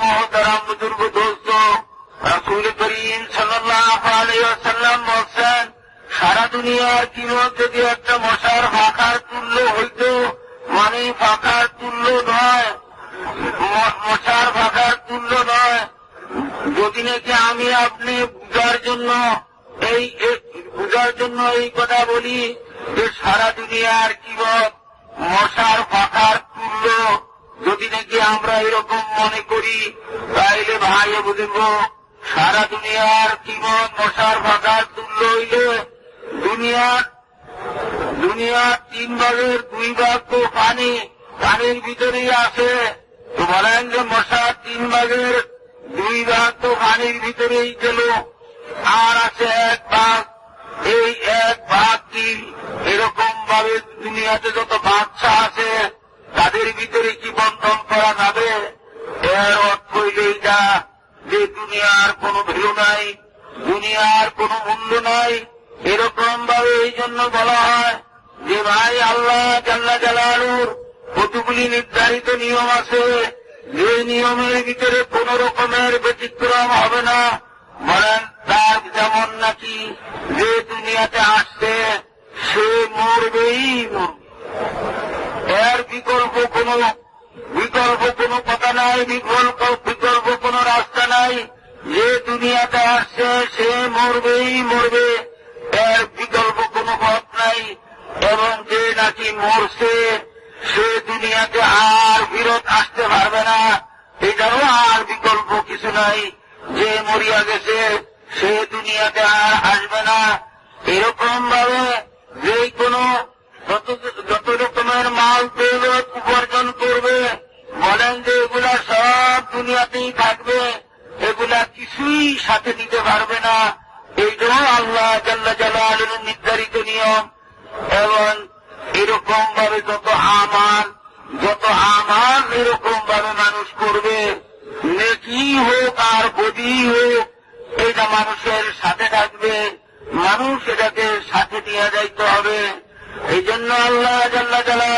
মহতারাম বুজুর্গ দোস্ত রাসুল করিম সাল্লাম বলছেন সারা দুনিয়ার কিমত যদি একটা মশার ফাঁকার তুল্য হইত মানে ফাঁকার তুল্য নয় মশার ফাঁকার তুল্য নয় যদি নাকি আমি আপনি বুঝার জন্য এই বুঝার জন্য এই কথা বলি যে সারা দুনিয়ার কিমত মশার ফাঁকার তুল্য যদি নাকি আমরা এরকম মনে করি, তাইলে ভাই বুঝব সারা দুনিয়ার কিমত মশার ফাঁকার তুল্য হইলে। দুনিয়ার দুনিয়ার তিন ভাগের দুই ভাগ তো পানি, পানির ভিতরেই আছে। তো বলেন যে মশার তিন ভাগের দুই ভাগ তো পানির ভিতরেই গেল। আর আছে এক ভাগ। এই এক ভাগ কি এরকম ভাবে দুনিয়াতে যত বাচ্চা আছে তাদের ভিতরে কি বন্ধন করা যাবে? এর অর্থ হইল এইটা যে দুনিয়ার কোনো ভ্যালু নাই, দুনিয়ার কোনো মূল্য নাই এরকম ভাবে এই জন্য বলা হয় যে ভাই আল্লাহ জাল্লা জালালুর কতগুলি নির্ধারিত নিয়ম আছে? যে নিয়মের ভিতরে কোন রকমের ব্যতিক্রম হবে না। বলেন তার যেমন নাকি যে দুনিয়াতে আসছে, সে মরবেই মরবে। এর বিকল্প কোন বিকল্প কোন কথা নাই, বিকল্প বিকল্প কোন রাস্তা নাই। যে দুনিয়াতে আসছে, সে মরবেই মরবে। এর বিকল্প কোন পথ নাই। এবং যে নাকি মরছে, সে দুনিয়াতে আর ফিরত আসতে পারবে না। এটারও আর বিকল্প কিছু নাই। যে মরিয়া গেছে, সে দুনিয়াতে আর আসবে না। এরকম ভাবে রকমের মাল দৌলত উপার্জন করবে। বলেন যে এগুলা সব দুনিয়াতেই থাকবে। এগুলা কিছুই সাথে দিতে পারবে না। এইটাও আল্লাহ জাল্লা জালাল নির্ধারিত নিয়ম এবং এরকম ভাবে যত আমার যত আমার এরকম ভাবে মানুষ করবে। নেকি হোক আর বদি হোক, এটা মানুষের সাথে থাকবে। মানুষ এটাকে সাথে নিয়ে যাইতে হবে। এই জন্য আল্লাহ জাল্লা জালালু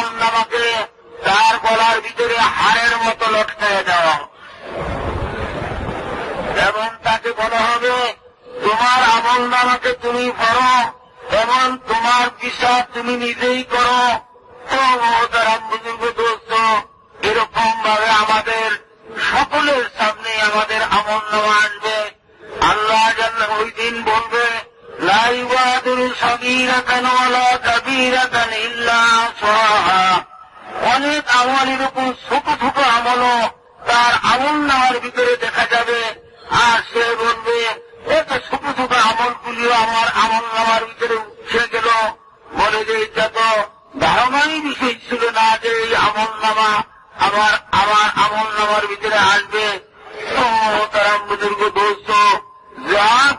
আমল নামাকে তার গলার ভিতরে হাড়ের মতো লটকায় দেওয়া। এবং তাকে বলা হবে, তোমার আমল নামাকে তুমি পড়ো এবং তোমার বিচার তুমি নিজেই করো। তো মহতারাম বুজুর্গ দোস্ত, এরকম ভাবে আমাদের সকলের সামনে আমাদের আমল নামা আসবে। আল্লাহ ওই দিন বলবে অনেক আমলের উপর ছোট ছোট আমলও তার আমল নামার ভিতরে দেখা যাবে আর সে বলবে এত ছোট ছোট আমলগুলিও আমার আমল নামার ভিতরে উঠে গেল বলে যে এটা তো ধারণাই বিষয় ছিল না যে এই আমল নামা আবার আমার আমল নামার ভিতরে আসবে তারা বুজুর্গ যা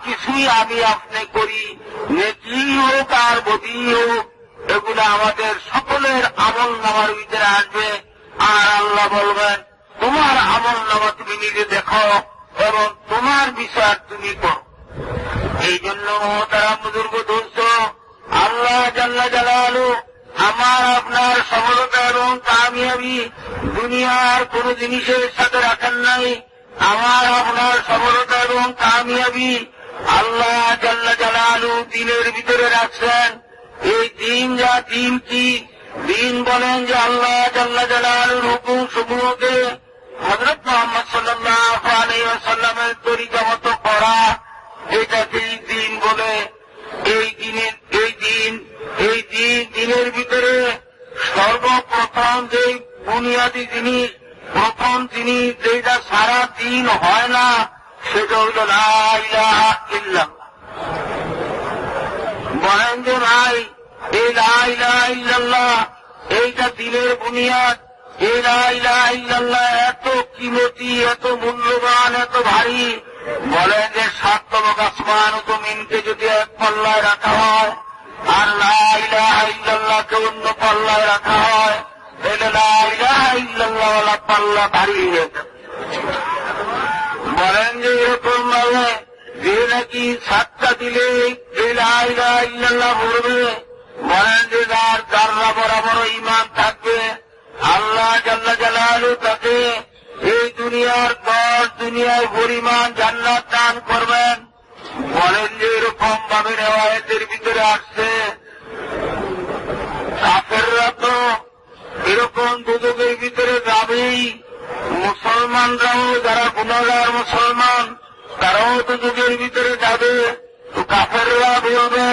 কিছুই আমি আপনি করি নেকি হোক আর বদি হোক, এগুলো আমাদের সকলের আমল নামার ভিতরে আসবে। আর আল্লাহ বলবেন, তোমার আমল নামা তুমি নিজে দেখো এবং তোমার বিচার তুমি করো। এই জন্য তারা বুজুর্গ দোস্ত, আল্লাহ জাল্লা জালালু আমার আপনার সফলতা এবং কামিয়াবি দুনিয়ার কোন জিনিসের সাথে রাখেন নাই। আমার আপনার সফলতা এবং কামিয়াবি আল্লাহ জাল্লা জালালু দিনের ভিতরে রাখছেন। এই দিন যা দিন কি? দিন বলেন যে আল্লাহ জাল্লা জালালুর হুকুম সমূহকে হজরত মোহাম্মদ সাল্লাহ আলাইসাল্লামের তরিকা মতো করা এটাকেই দিন বলে। এই দিনের, এই দিন এই দিন, দিনের ভিতরে সর্বপ্রথম যে বুনিয়াদী জিনিস, প্রথম জিনিস যেটা সারা দিন হয় না বলেন যে ভাই এই এইটা দিনের বুনিয়াদ। এই ইল্লাল্লাহ এত কিমতি, এত মূল্যবান, এত ভারী। বলেন যে সাত তবক আসমান ও জমিনকে যদি এক পাল্লায় রাখা হয়, আর লা অন্য পাল্লায় রাখা হয়, তাহলে লা ইল্লাল্লাহ পাল্লা ভারী হয়ে যাবে। বলেন যে এরকম ভাবে যে নাকি সাতটা দিলে বলবে বলেন যে যার যাররা বরাবর ইমান থাকবে। আল্লাহ জাল্লা জালালু তাকে এই দুনিয়ার দশ দুনিয়ার পরিমাণ জান্নাত দান করবেন। বলেন যে এরকম ভাবে রেওয়ায়তের ভিতরে আসছে। কাফেররা তো এরকম দুদকের ভিতরে যাবেই। মুসলমানরাও, যারা গুণাগার মুসলমান, তারাও তো যুগের ভিতরে যাবে, তো কাফেররা বলবে,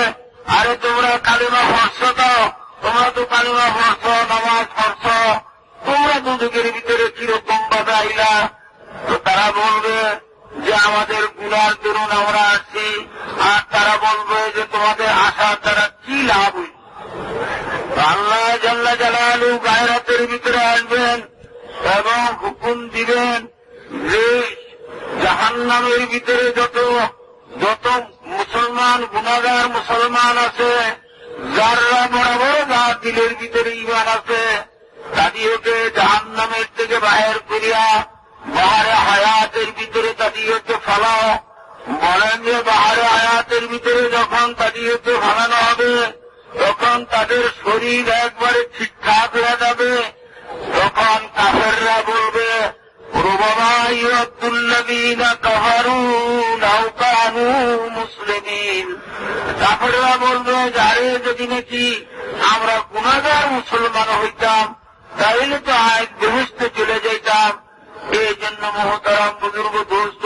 আরে তোমরা কালিমা ফর্স দাও তোমরা তো কালিমা ফর্স নামাজ ফর্স তোমরা তো যুগের ভিতরে কীরকম ভাবে আইলা? তো তারা বলবে যে, আমাদের গুণার দরুন আমরা আসছি আর তারা বলবে যে, তোমাদের আশার দ্বারা কি লাভ হইল? আল্লাহ জাল্লা জালালু গায়রাতের ভিতরে আসবেন। এবং হুকুম দিবেন যে জাহান্নামের ভিতরে যত যত মুসলমান গুণাগার মুসলমান আছে, যাররা বরাবর যার দিলের ভিতরে ইমান আছে তাদিওকে জাহান্নামের থেকে বাহির করিয়া, বাহারে হায়াতের ভিতরে তাদিওকে ফালাও। বলেন যে বাহারে হায়াতের ভিতরে যখন তাদিওকে ফালানো হবে, তখন তাদের শরীর একবারে ঠিকঠাক হয়ে যাবে। তখন কাফেররা বলবে আমরা গুণাগার মুসলমান হইতাম তাহলে তো বেহেস্তে চলে যাইতাম। এই জন্য মহতারাম বুজুর্গ দোস্ত,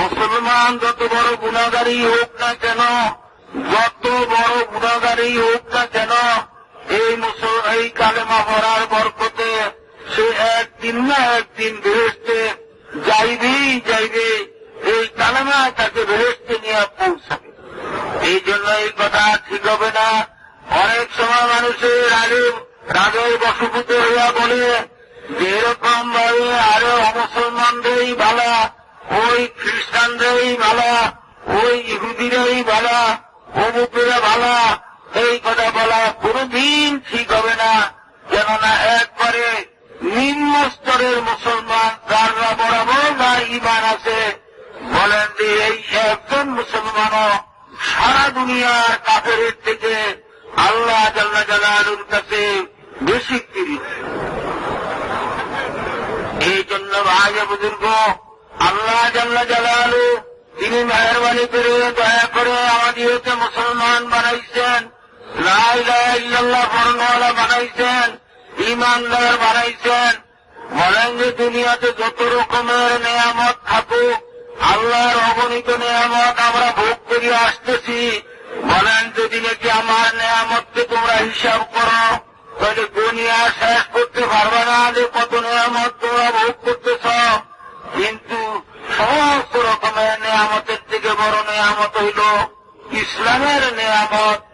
মুসলমান যত বড় গুণাগারই হোক না কেন, যত বড় গুণাগারই হোক না কেন এই মুসল, এই কালেমা পড়ার বরকতে সে একদিন না একদিন বেহেস্তে যাইবেই যাইবে। এই কালেমা তাকে বেহেস্তে নিয়ে পৌঁছাবে। এই জন্য এই কথা ঠিক হবে না। অনেক সময় মানুষের রাগে রাগের বশভূত হইয়া বলে যে এরকম ভাবে আরও মুসলমানদেরই ভালা, ওই খ্রিস্টানদেরই ভালা, ওই ইহুদিরাই ভালা, অমুকেরা ভালা এই কথা বলা কোনদিন ঠিক হবে না, কেননা একবারে নিম্ন স্তরের মুসলমান যাররা বরাবর না ইমান আছে, বলেন যে এই একজন মুসলমানও সারা দুনিয়ার কাফের থেকে আল্লাহ জাল্লা জালালুর কাছে বেশি এই জন্য ভাই বুজুর্গ, আল্লাহ জাল্লা জালালু তিনি মেহরবানি করে দয়া করে আমাদেরকে মুসলমান বানাইছেন। বানাইছেন ইমানদার বানাইছেন। বলেন যে দুনিয়াতে যত রকমের নেয়ামত থাকুক, আল্লাহর অগণিত নেয়ামত আমরা ভোগ করিয়া আসতেছি। বলেন যদি নাকি আমার নেয়ামতকে তোমরা হিসাব করো, তাহলে দুনিয়া শেষ করতে পারবে না যে কত নেয়ামত তোমরা ভোগ করতেছ। কিন্তু সমস্ত রকমের নেয়ামতের থেকে বড় নেয়ামত হইল ইসলামের নেয়ামত।